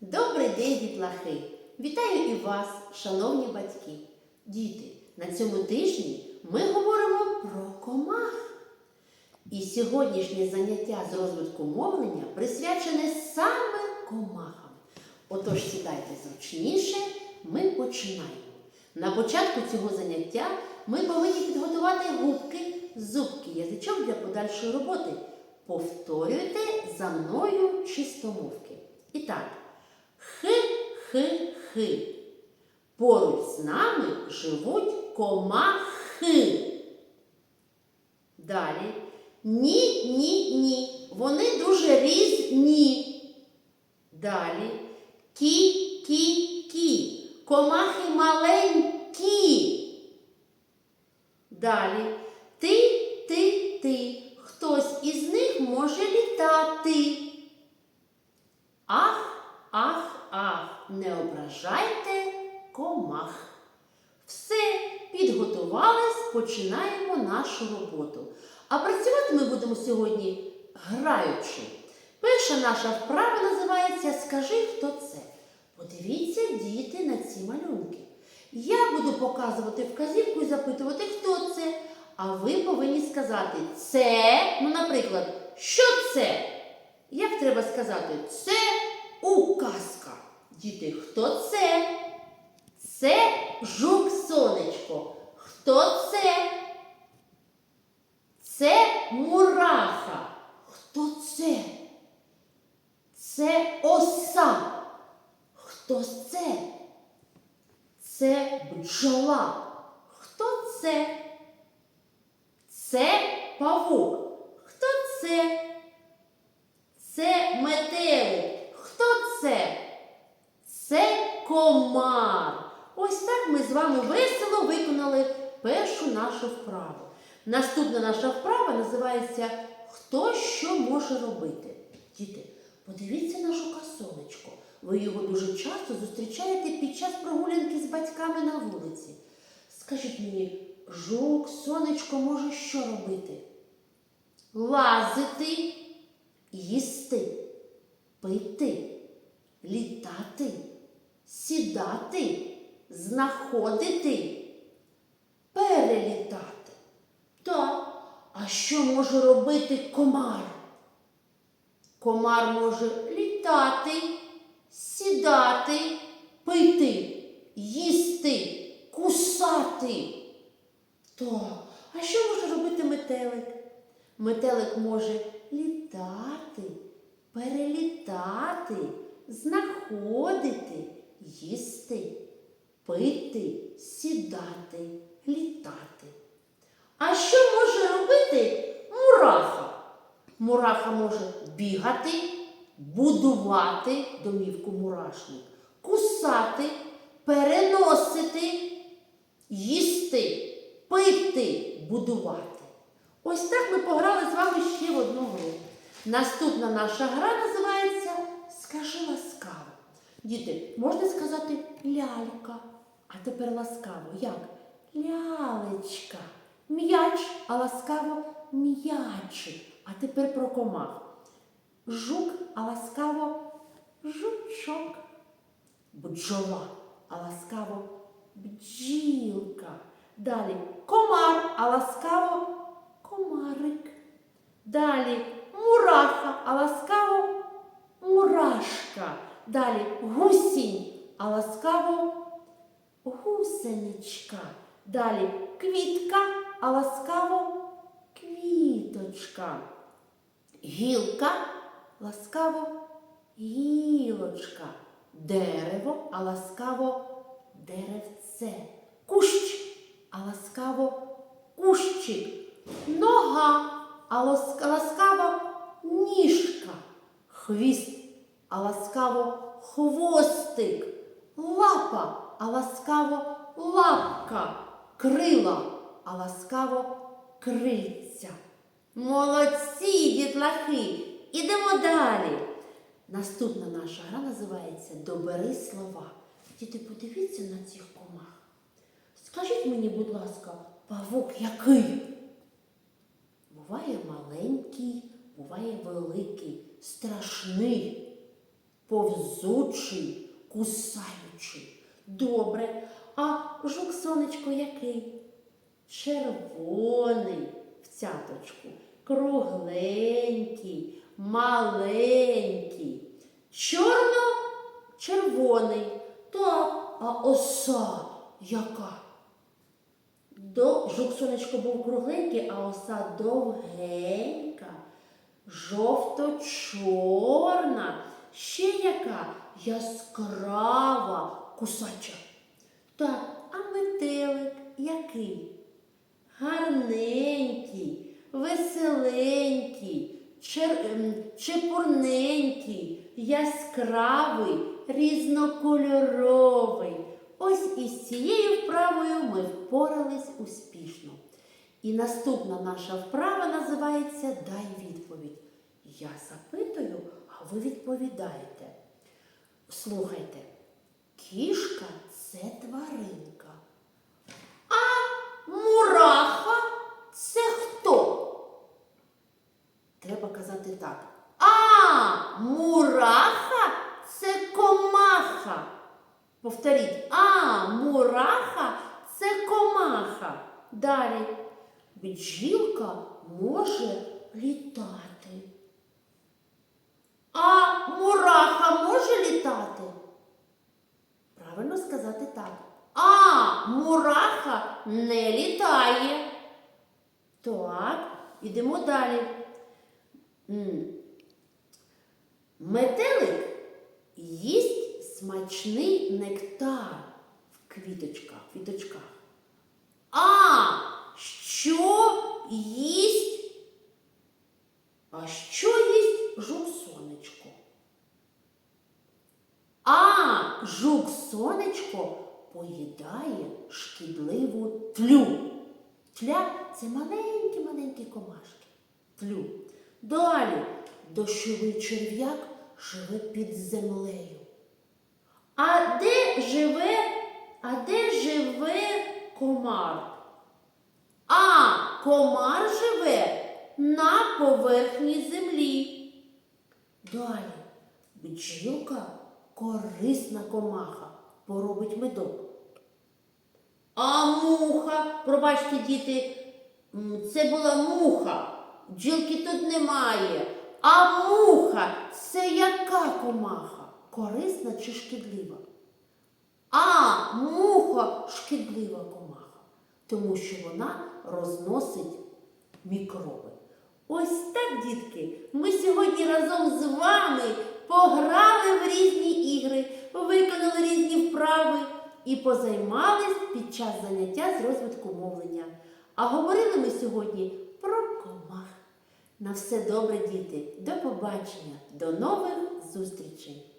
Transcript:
Добрий день, дітлахи! Вітаю і вас, шановні батьки! Діти, на цьому тижні ми говоримо про комах. І сьогоднішнє заняття з розвитку мовлення присвячене саме комахам. Отож, сідайте зручніше, ми починаємо. На початку цього заняття ми повинні підготувати губки, зубки, язичок для подальшої роботи. Повторюйте за мною чистомовки. І так, хи-хи-хи. Поруч з нами живуть комахи. Далі. Ні, ні, ні. Вони дуже різні. Далі. Кі, кі, кі. Комахи маленькі. Далі. Не ображайте комах. Все, підготувались, починаємо нашу роботу. А працювати ми будемо сьогодні граючи. Перша наша вправа називається Скажи, хто це. Подивіться, діти, на ці малюнки. Я буду показувати вказівку і запитувати, хто це. А ви повинні сказати це, ну, наприклад, що це? Як треба сказати? Це указка. Діти, хто це? Це жук сонечко. Хто це? Це мураха. Хто це? Це оса. Хто це? Це бджола. Хто це? Це павук. Хто це? Це метелик. Хто це? Це комар. Ось так ми з вами весело виконали першу нашу вправу. Наступна наша вправа називається Хто що може робити? Діти, подивіться нашу касонечко. Ви його дуже часто зустрічаєте під час прогулянки з батьками на вулиці. Скажіть мені, жук, сонечко може що робити? Лазити, їсти, пити, літати, сідати, знаходити, перелітати. Так, а що може робити комар? Комар може літати, сідати, пити, їсти, кусати. Так, а що може робити метелик? Метелик може літати, перелітати, знаходити, їсти, пити, сідати, літати. А що може робити мураха? Мураха може бігати, будувати домівку мурашник, кусати, переносити, їсти, пити, будувати. Ось так ми пограли з вами ще в одну гру. Наступна наша гра називається Скажи ласкаво. Діти, можна сказати лялька, а тепер ласкаво. Як? Лялечка. М'яч, а ласкаво м'ячик. А тепер про комах. Жук, а ласкаво жучок. Бджола, а ласкаво бджілка. Далі комар, а ласкаво комарик. Далі Далі гусінь, а ласкаво гусеничка. Далі квітка, а ласкаво квіточка. Гілка, ласкаво гілочка. Дерево, а ласкаво деревце. Кущ, а ласкаво кущик. Нога, а ласкаво ніжка. Хвіст, а ласкаво хвостик. Лапа, а ласкаво лапка. Крила, а ласкаво крильця. Молодці, дітлахи! Ідемо далі. Наступна наша гра називається Добери слова. Діти, подивіться на цих комах. Скажіть мені, будь ласка, павук який? Буває маленький, буває великий, страшний. Повзучий, кусаючий. Добре. А жук сонечко який? Червоний в цяточку, кругленький, маленький, чорно-червоний. Так, а оса яка? До... Жук сонечко був кругленький, а оса довгенька, жовто-чорна, ще яка яскрава кусача. Так, а метелик який? Гарненький, веселенький, чер... ем, чепурненький, яскравий, різнокольоровий. Ось із цією вправою ми впорались успішно. І наступна наша вправа називається Дай відповідь. Я запитую, а ви відповідаєте. Слухайте, кішка це тваринка. А мураха це хто? Треба казати так. А мураха це комаха. Повторіть, а мураха це комаха. Далі. Бджілка може літати. А мураха може літати? Правильно сказати так. А мураха не літає. Так, ідемо далі. Метелик їсть смачний нектар в квіточках, квіточках. А що їсть? А що їсть жук сонечко? А жук сонечко поїдає шкідливу тлю. Тля це маленькі-маленькі комашки. Тлю. Далі дощовий черв'як живе під землею. А де живе, а де живе комар? А комар живе на поверхні землі. Далі бджілка корисна комаха, поробить медок. А муха, пробачте, діти, це була муха. Бджілки тут немає. А муха це яка комаха? Корисна чи шкідлива? А муха шкідлива комаха, тому що вона розносить мікроби. Ось так, дітки, ми сьогодні разом з вами пограли в різні ігри, виконали різні вправи і позаймались під час заняття з розвитку мовлення. А говорили ми сьогодні про комах. На все добре, діти. До побачення, до нових зустрічей!